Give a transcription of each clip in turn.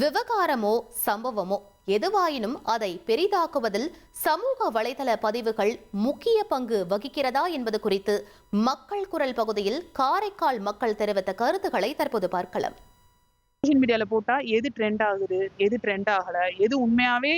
விவகாரமோ சம்பவமோ எதுவாயினும் அதை பெரிதாக்குவதில் சமூக வலைதள பதிவுகள் முக்கிய பங்கு வகிக்கிறதா என்பது குறித்து மக்கள் குரல் பகுதியில் காரைக்கால் மக்கள் தெரிவித்த கருத்துக்களை தற்போது பார்க்கலாம். சோஷியல் மீடியாவில் போட்டால் எது ட்ரெண்ட் ஆகுது எது ட்ரெண்ட் ஆகலை எது உண்மையாகவே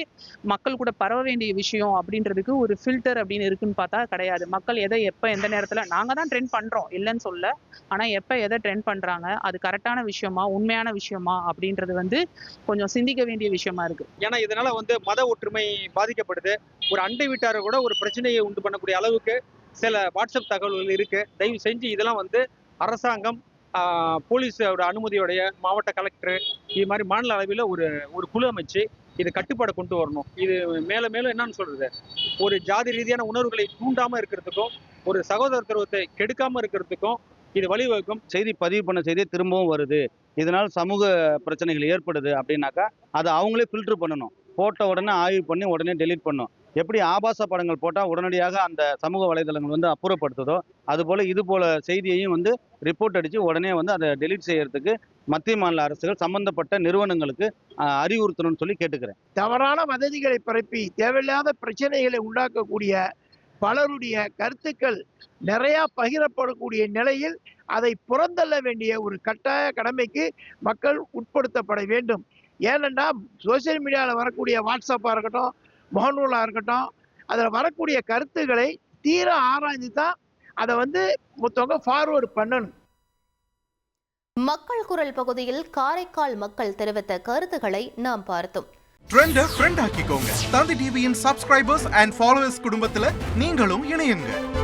மக்கள் கூட பரவ வேண்டிய விஷயம் அப்படின்றதுக்கு ஒரு ஃபில்டர் அப்படின்னு இருக்குன்னு பார்த்தா கிடையாது. மக்கள் எதை எப்போ எந்த நேரத்தில் நாங்கள் தான் ட்ரெண்ட் பண்ணுறோம் இல்லைன்னு சொல்ல. ஆனால் எப்போ எதை ட்ரெண்ட் பண்ணுறாங்க அது கரெக்டான விஷயமா உண்மையான விஷயமா அப்படின்றது வந்து கொஞ்சம் சிந்திக்க வேண்டிய விஷயமா இருக்குது ஏன்னா இதனால் வந்து மத ஒற்றுமை பாதிக்கப்படுது. ஒரு அண்டை வீட்டாரை கூட ஒரு பிரச்சனையை உண்டு பண்ணக்கூடிய அளவுக்கு சில வாட்ஸ்அப் தகவல்கள் இருக்குது தயவு செஞ்சு இதெல்லாம் வந்து அரசாங்கம் போலீஸோட அனுமதியோடைய மாவட்ட கலெக்டர் இது மாதிரி மாநில அளவில் ஒரு ஒரு குழு அமைச்சு இது கட்டுப்பாடு கொண்டு வரணும். இது மேலே மேலும் என்னன்னு சொல்றது? ஒரு ஜாதி ரீதியான உணர்வுகளை தூண்டாமல் இருக்கிறதுக்கும் ஒரு சகோதரத்துவத்தை கெடுக்காமல் இருக்கிறதுக்கும் இது வழிவகுக்கும். செய்தி பதிவு பண்ண செய்தி திரும்பவும் வருது. இதனால் சமூக பிரச்சனைகள் ஏற்படுது அப்படின்னாக்கா அதை அவங்களே ஃபில்டர் பண்ணணும். போட்ட உடனே ஆய்வு பண்ணி உடனே டெலீட் பண்ணும் எப்படி ஆபாச படங்கள் போட்டால் உடனடியாக அந்த சமூக வலைதளங்கள் வந்து அப்புறப்படுத்துதோ அதுபோல் இது போல செய்தியையும் வந்து ரிப்போர்ட் அடித்து உடனே வந்து அதை டெலீட் செய்யறதுக்கு மத்திய மாநில அரசுகள் சம்பந்தப்பட்ட நிறுவனங்களுக்கு அறிவுறுத்தணும்னு சொல்லி கேட்டுக்கிறேன். தவறான வதந்திகளை பரப்பி தேவையில்லாத பிரச்சனைகளை உண்டாக்கக்கூடிய பலருடைய கருத்துக்கள் நிறையா பகிரப்படக்கூடிய நிலையில் அதை புறந்தள்ள வேண்டிய ஒரு கட்டாய கடமைக்கு மக்கள் உட்படுத்தப்பட வேண்டும். ஏனென்றால் சோசியல் மீடியாவில் வரக்கூடிய வாட்ஸ்அப்பாக இருக்கட்டும் முகநூலாக இருக்கட்டும் அதில் வரக்கூடிய கருத்துக்களை தீர ஆராய்ந்து தான் அதை வந்து மொத்தவங்க ஃபார்வர்டு பண்ணணும். மக்கள் குரல் பகுதியில் காரைக்கால் மக்கள் தெரிவித்த கருத்துக்களை நாம் பார்த்தோம். ட்ரெண்ட ஃப்ரெண்ட் ஆக்கிக்கோங்க. தந்தி டிவியின் சப்ஸ்கிரைபர்ஸ் அண்ட் ஃபாலோவர்ஸ் குடும்பத்துல நீங்களும் இணையுங்க.